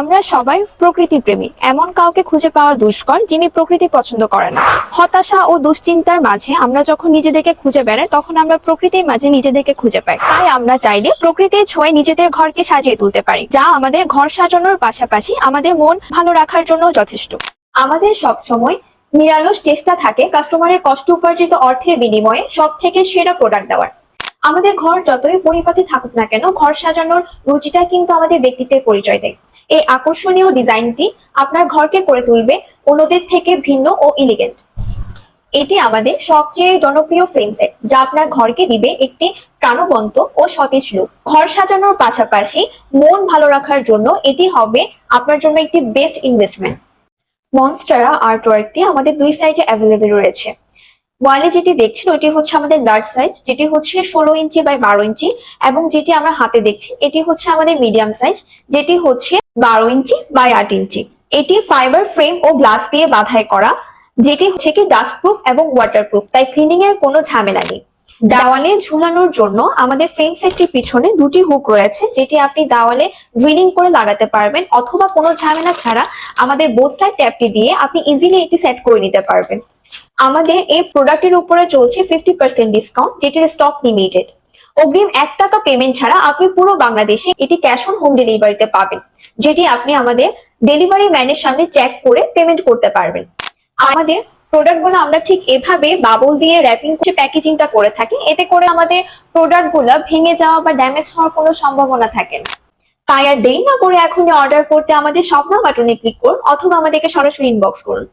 আমরা সবাই প্রকৃতি প্রেমী। এমন কাউকে খুঁজে পাওয়া দুষ্কর যিনি প্রকৃতি পছন্দ করে না। হতাশা ও দুশ্চিন্তার মাঝে আমরা যখন নিজেদেরকে খুঁজে বেড়াই, তখন আমরা প্রকৃতির মাঝে নিজেদেরকে খুঁজে পাই। তাই আমরা চাইলে প্রকৃতির ছোঁয়ে নিজেদের ঘরকে সাজিয়ে তুলতে পারি, যা আমাদের ঘর সাজানোর পাশাপাশি আমাদের মন ভালো রাখার জন্য যথেষ্ট। আমাদের সব সময় নিরালস চেষ্টা থাকে কাস্টমারের কষ্ট উপার্জিত অর্থের বিনিময়ে সব থেকে সেরা প্রোডাক্ট দেওয়ার। আমাদের ঘর যতই পরিপাটি থাকুক না কেন, ঘর সাজানোর রুচিটা কিন্তু আমাদের ব্যক্তিত্বের পরিচয় দেয়। এই আকর্ষণীয় ডিজাইনটি আপনার ঘরকে করে তুলবে অন্যদের থেকে ভিন্ন ও ইলিগেন্ট এটি আমাদের সবচেয়ে জনপ্রিয় ফ্রেম সেট যা আপনার ঘরকে দিবে একটি প্রাণবন্ত ও সতেজ লুক ঘর সাজানোর পাশাপাশি মন ভালো রাখার জন্য এটি হবে আপনার জন্য একটি বেস্ট ইনভেস্টমেন্ট মনস্টারা আর্ট ওয়ার্কটি আমাদের দুই সাইজে অ্যাভেলেবেল রয়েছে। ওয়ালে যেটি দেখছেন, ওইটি হচ্ছে আমাদের লার্জ সাইজ যেটি হচ্ছে ষোলো ইঞ্চি বাই বারো ইঞ্চি এবং যেটি আমরা হাতে দেখছি, এটি হচ্ছে আমাদের মিডিয়াম সাইজ যেটি হচ্ছে বারো ইঞ্চি বাই আট ইঞ্চি। এটি ফাইবার ফ্রেম ও গ্লাস দিয়ে বাধাই করা, যেটি হচ্ছে কি ডাস্ট প্রুফ এবং ওয়াটার প্রুফ তাই ক্লিনিং এর কোনো ঝামেলা নেই। দেওয়ালে ঝুলানোর জন্য আমাদের ফ্রেম সেটটির পিছনে দুটি হুক রয়েছে, যেটি আপনি দেওয়ালে ড্রিলিং করে লাগাতে পারবেন অথবা কোনো ঝামেলা ছাড়া আমাদের বোথ সাইড ট্যাপটি দিয়ে আপনি ইজিলি এটি সেট করে নিতে পারবেন। আমাদের এই প্রোডাক্টের উপরে চলছে ফিফটি পার্সেন্ট ডিসকাউন্ট যেটির স্টক লিমিটেড অগ্রিম এক টাকা পেমেন্ট ছাড়া আপনি পুরো বাংলাদেশে এটি ক্যাশ অন হোম ডেলিভারিতে পাবেন, যেটি আপনি আমাদের ডেলিভারি ম্যানের সামনে চেক করে পেমেন্ট করতে পারবেন। আমাদের প্রোডাক্টগুলো আমরা ঠিক এভাবে বাবল দিয়ে র্যাপিং করে প্যাকেজিংটা করে থাকি। এতে করে আমাদের প্রোডাক্টগুলো ভেঙে যাওয়া বা ড্যামেজ হওয়ার কোনো সম্ভাবনা থাকে না। তাই আর দেরি না করে এখনই অর্ডার করতে আমাদের স্বপ্ন বাটনে ক্লিক করুন, অথবা আমাদেরকে সরাসরি ইনবক্স করুন।